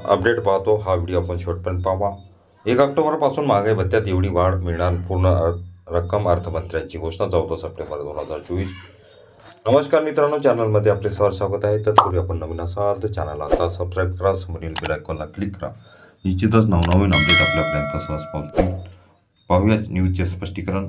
Update पाहतो हा video आपण शेवटपर्यंत पाहावा एक ऑक्टोबरपासून महागाई भत्त्यात एवढी वाढ मिळणार पूर्ण रक्कम अर्थमंत्र्यांची घोषणा चौदा सप्टेंबर दोन हजार चोवीस. नमस्कार मित्रांनो चॅनलमध्ये आपले सर स्वागत आहे. तत्पूर्वी आपण नवीन असाल तर चॅनलला आता सबस्क्राईब करा समोरील बेल आयकॉनला क्लिक करा. निश्चितच नवनवीन अपडेट आपल्यापर्यंत सहज पोहोचतील पाहूया. न्यूजचे स्पष्टीकरण.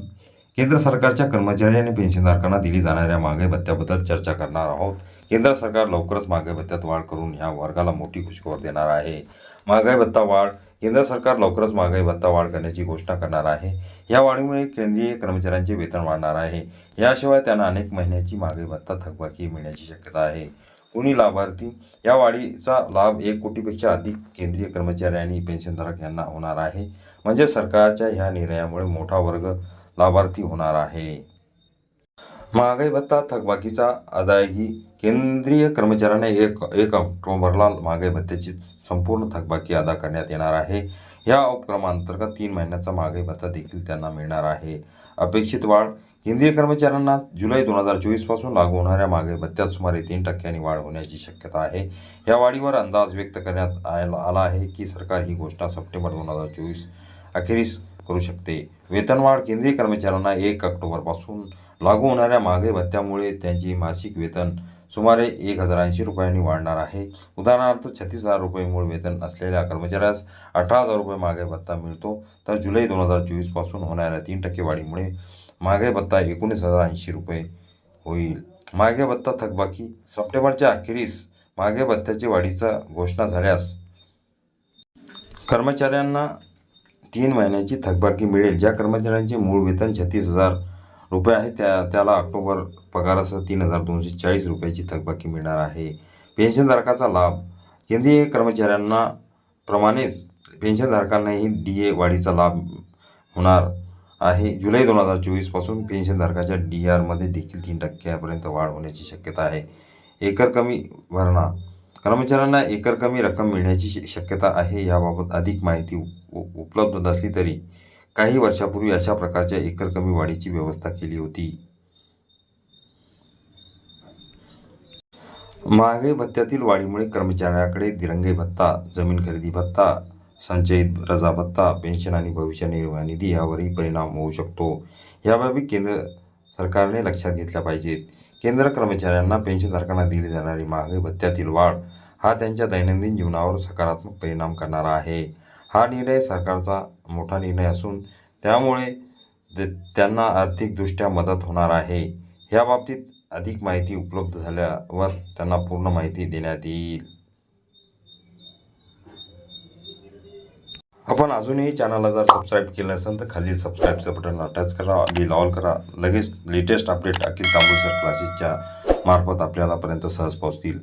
केंद्र सरकारच्या कर्मचारी आणि पेन्शनधारकांना दिली जाणाऱ्या महागाई भत्त्याबद्दल चर्चा करणार आहोत. केंद्र सरकार लवकरच महागाई भत्त्यात वाढ करून ह्या वर्गाला मोठी खुशखबर देणार आहे. महागाई भत्ता वाढ केंद्र सरकार लवकरच महागाई भत्ता वाढ करण्याची घोषणा करणार आहे. या वाढीमुळे केंद्रीय कर्मचाऱ्यांचे वेतन वाढणार आहे. याशिवाय त्यांना अनेक महिन्याची महागाई भत्ता थकबाकी मिळण्याची शक्यता आहे. कुणी लाभार्थी? या वाढीचा लाभ एक कोटीपेक्षा अधिक केंद्रीय कर्मचारी आणि पेन्शनधारक यांना होणार आहे. म्हणजे सरकारच्या ह्या निर्णयामुळे मोठा वर्ग लाभार्थी होणार आहे. महागाई भत्ता थकबाकीचा अदायगी केंद्रीय कर्मचाऱ्यांना एक एक ऑक्टोबरला महागाई भत्त्याची संपूर्ण थकबाकी अदा करण्यात येणार आहे. या उपक्रमांतर्गत तीन महिन्याचा महागाई भत्ता देखील त्यांना मिळणार आहे. अपेक्षित वाढ केंद्रीय कर्मचाऱ्यांना जुलै दोन हजार चोवीसपासून लागू होणाऱ्या महागाई भत्त्यात सुमारे तीन टक्क्यांनी वाढ होण्याची शक्यता आहे. या वाढीवर अंदाज व्यक्त करण्यात आला आला आहे की सरकार ही घोषणा सप्टेंबर दोन हजार चोवीस अखेरीस करू शकते. वेतनवाढ केंद्रीय कर्मचाऱ्यांना एक ऑक्टोबरपासून लागू होणाऱ्या महागाई भत्त्यामुळे त्यांचे मासिक वेतन सुमारे एक हजार ऐंशी रुपयांनी वाढणार आहे. उदाहरणार्थ छत्तीस हजार रुपये मूळ वेतन असलेल्या कर्मचाऱ्यास अठरा हजार रुपये महागाई भत्ता मिळतो. तर जुलै दोन हजार चोवीसपासून होणाऱ्या तीन टक्के वाढीमुळे महागाई भत्ता एकोणीस हजार ऐंशी रुपये होईल. महागाई भत्ता थकबाकी. सप्टेंबरच्या अखेरीस महागाई भत्त्याची वाढीचा घोषणा झाल्यास कर्मचाऱ्यांना तीन महिन्याची थकबाकी मिळेल. ज्या कर्मचाऱ्यांचे मूळ वेतन छत्तीस हजार रुपये आहे त्या त्याला ऑक्टोबर पगारासह तीन हजार दोनशे चाळीस रुपयाची थकबाकी मिळणार आहे. पेन्शनधारकाचा लाभ. केंद्रीय कर्मचाऱ्यांना प्रमाणेच पेन्शनधारकांनाही डी ए वाढीचा लाभ होणार आहे. जुलै दोन हजार चोवीसपासून पेन्शनधारकाच्या डी आरमध्ये देखील तीन टक्क्यापर्यंत वाढ होण्याची शक्यता आहे. एकर कमी भरणा. कर्मचाऱ्यांना एकर कमी रक्कम मिळण्याची शक्यता आहे याबाबत अधिक माहिती उपलब्ध नसली तरी काही वर्षापूर्वी अशा प्रकारच्या एकर कमी वाढीची व्यवस्था केली होती. महागाई भत्त्यातील वाढीमुळे कर्मचाऱ्याकडे दिरंगाई भत्ता जमीन खरेदी भत्ता संचयित रजा भत्ता पेन्शन आणि भविष्य निर्वाह निधी यावरही परिणाम होऊ शकतो. याबाबी केंद्र सरकारने लक्षात घेतल्या पाहिजेत. केंद्र कर्मचाऱ्यांना पेन्शनधारकांना दिली जाणारी महागाई भत्त्यातील वाढ हा त्यांच्या दैनंदिन जीवनावर सकारात्मक परिणाम करणारा आहे. हा निर्णय सरकारचा मोठा निर्णय असून त्यामुळे ते- त्यांना आर्थिकदृष्ट्या मदत होणार आहे. याबाबतीत अधिक माहिती उपलब्ध झाल्यावर त्यांना पूर्ण माहिती देण्यात येईल. आपण अजूनही चॅनलला जर सबस्क्राईब केलं नसेल तर खाली सबस्क्राईबचं बटन टच करा बिल ऑल करा. लगेच लेटेस्ट अपडेट अखिल तांबूसर क्लासेसच्या मार्फत आपल्यालापर्यंत सहज पोहोचतील.